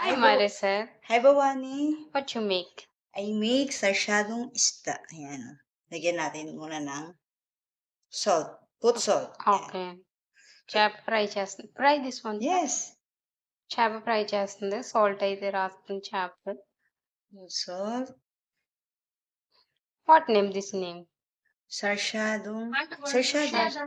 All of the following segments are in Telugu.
Hi, Hi, Baw Maricel. Hi, Bawani. What you make? I make sarsyadong isda. Ayan. Lagyan natin muna ng salt. Put salt. Ayan. Okay. చేప ఫ్రై చేస్తుంది. Fry this one. Yes. చేప ఫ్రై చేస్తుంది. సాల్ట్ అయితే రాస్తుంది చేప. Salt. What name this name? Sarsyadong sarsyado.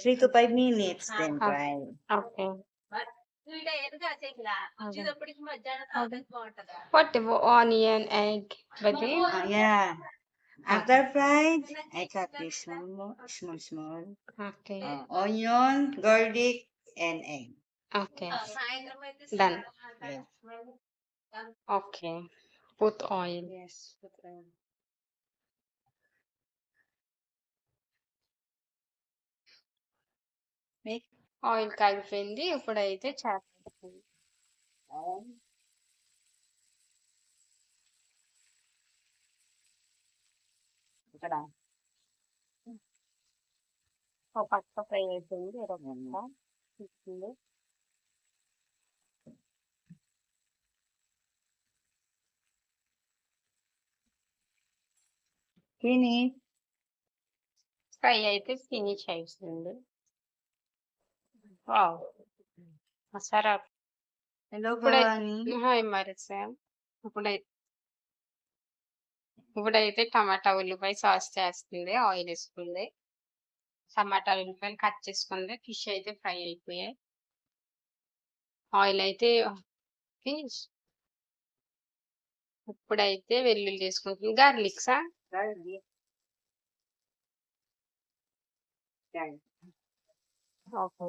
Three to five minutes then try. Okay. What onion, egg, but Uh, yeah. After fried, I cut this small, small, small. Okay. Uh, onion, garlic, and egg. Okay. Done. Yeah. Okay. Put oil. Yes, put oil. Oil కాగిపోయింది. ఇప్పుడైతే చేప వేస్తుంది. oil. ఇక్కడ ఒక పక్క ఫ్రై అయిపోయింది. పక్క తీసుకుంది. ఫ్రై అయితే ఫినిష్ అయిపోయింది. వావ్! మసాలా Hello, ఇప్పుడై Bawani. Hi Marisa. ఇప్పుడై ఇప్పుడైతే టమాటా, ఉల్లిపాయ సాస్ చేస్తుంది. ఆయిల్ ఏసుకుంది. టమాటా, ఉల్లిపాయలు కట్ చేసుకుంది. ఫిష్ అయితే ఫ్రై అయిపోయాయి. ఆయిల్ అయితే ఫినిష్. ఇప్పుడైతే వెల్లుల్లి తీసుకుంటుంది. గార్లిక్సా? ఓకే.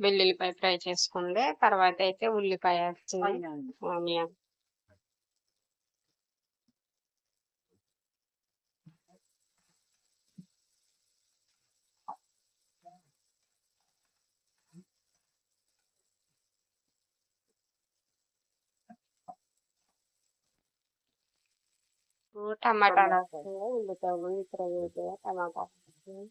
వెల్లుల్లిపాయ ఫ్రై చేసుకుంది. తర్వాత అయితే ఉల్లిపాయ వేస్తుంది. Onion. ఆనియన్. టమాటాలు. వేస్తుంది. ఉల్లిపాయలు ఫ్రై అయిపోయాయి.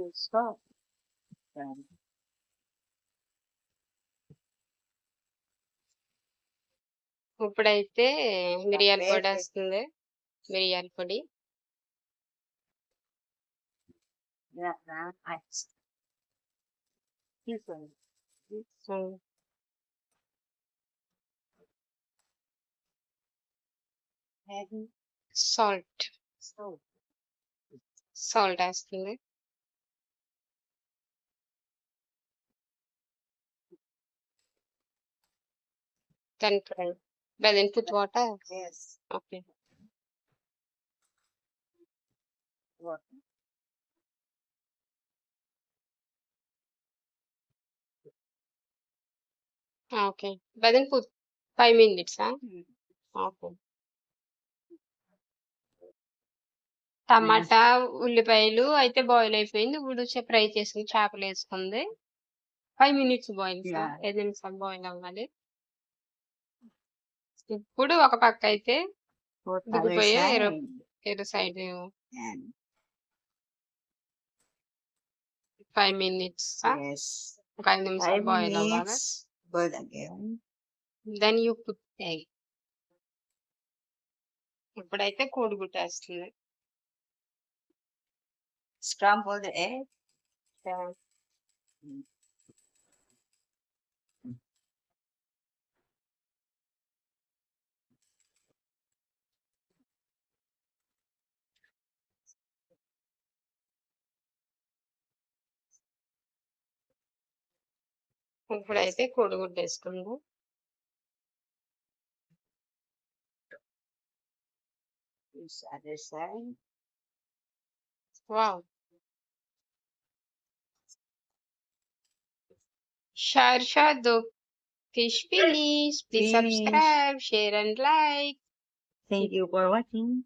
వేస్తుంది. తీసుకో. Garlic. ఇప్పుడైతే మిరియాల పొడి. వేస్తుంది. మిరియాల పొడి. సాల్ట్. సాల్ట్ వేస్తుంది. Then fry. But then put water. Yes. Okay. What? Okay. But then put five minutes, huh? Hmm. Okay. టమాటా, ఉల్లిపాయలు అయితే బాయిల్ అయిపోయింది. ఇప్పుడు ఫ్రై చేసుకుని చేపలు వేసుకుంది. 5 మినిట్స్ బాయిల్. 5 నిమిషాలు బాయిల్ అవ్వాలి. ఇప్పుడు ఒక పక్క అయితే. ఎరు సైడ్ 5 మినిట్స్. ఒక 5 నిమిషాలు బాయిల్ అవ్వాలి. Then you put egg. ఇప్పుడైతే కోడిగుడ్డు వేస్తుంది. Scramble the egg. ఇప్పుడైతే కోడిగుడ్డు వేసుకుందాం This other side. Wow. Sharsha the fish finish. Please Finish. subscribe, share and like. Thank you for watching.